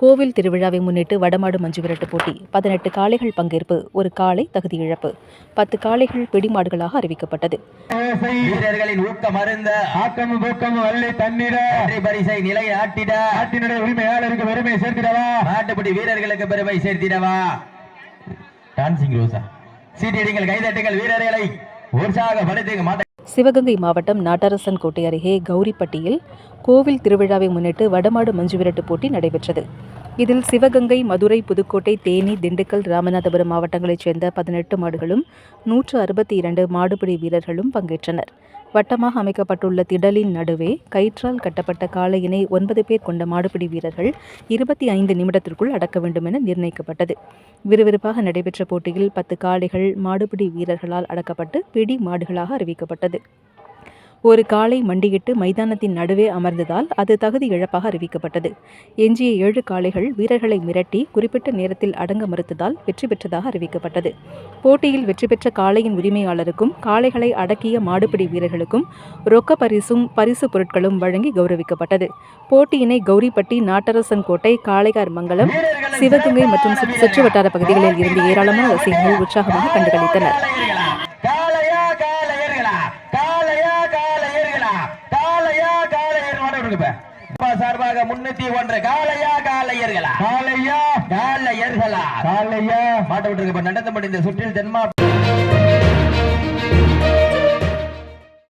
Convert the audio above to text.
கோவில் திருவிழாவை முன்னிட்டு வடமாடு மஞ்சு விரட்டு போட்டி. பதினெட்டு காளைகள் பங்கேற்பு ஒரு காளை தகுதி இழப்பு. பத்து காளைகள் பிடிமாடுகளாக அறிவிக்கப்பட்டது. வீரர்களின் ஊக்கம் அருந்த ஆக்கமும் ஊக்கமும் வல்லை தண்ணீர வெற்றி பரிசை நிலையை ஆட்டிட. நாட்டினுடைய உரிமையாளருக்கு பெருமை சேர்த்திடவா? நாட்டுப்படி வீரர்களுக்கு பெருமை சேர்த்திடவா? டான்சிங் ரோசா சீட்டிடுங்கள் கைதட்டுங்கள் வீரர்களை. உற்சாகப்படுத்துங்க மாட்ட சிவகங்கை மாவட்டம் நாட்டரசன் கோட்டை அருகே கௌரிப்பட்டியில் கோவில் திருவிழாவை முன்னிட்டு வடமாடு மஞ்சுவிரட்டு போட்டி நடைபெற்றது. இதில் சிவகங்கை மதுரை புதுக்கோட்டை தேனி திண்டுக்கல் ராமநாதபுரம் மாவட்டங்களைச் சேர்ந்த பதினெட்டு மாடுகளும் நூற்று அறுபத்தி இரண்டு மாடுபிடி வீரர்களும் பங்கேற்றனர். வட்டமாக அமைக்கப்பட்டுள்ள திடலின் நடுவே கயிற்றால் கட்டப்பட்ட காளையினை ஒன்பது பேர் கொண்ட மாடுபிடி வீரர்கள் இருபத்தி ஐந்து நிமிடத்திற்குள் அடக்க வேண்டும் என நிர்ணயிக்கப்பட்டது. விறுவிறுப்பாக நடைபெற்ற போட்டியில் பத்து காளைகள் மாடுபிடி வீரர்களால் அடக்கப்பட்டு பிடி மாடுகளாக அறிவிக்கப்பட்டது. ஒரு காளை மண்டியிட்டு மைதானத்தின் நடுவே அமர்ந்ததால் அது தகுதி இழப்பாக அறிவிக்கப்பட்டது. எஞ்சிய ஏழு காளைகள் வீரர்களை மிரட்டி குறிப்பிட்ட நேரத்தில் அடங்க மறுத்ததால் வெற்றி பெற்றதாக அறிவிக்கப்பட்டது. போட்டியில் வெற்றி பெற்ற காளையின் உரிமையாளருக்கும் காளைகளை அடக்கிய மாடுபிடி வீரர்களுக்கும் ரொக்க பரிசும் பரிசு பொருட்களும் வழங்கி கௌரவிக்கப்பட்டது. போட்டியினை கௌரிப்பட்டி நாட்டரசன் கோட்டை காளையார் மங்கலம் சிவகங்கை மற்றும் சுற்று- சுற்றுவட்டார பகுதிகளில் இருந்து ஏராளமான ரசிகர்கள் உற்சாகமாக கண்டுகளித்தனர். சார்பாக முன்னூத்தி ஒன்று காளையா காளையர்களா? காலையா காளையர்களா? காலையா மாட்ட விட்டுருங்க இப்ப நடத்தப்பட்ட இந்த சுற்றில் தென்மாவட்ட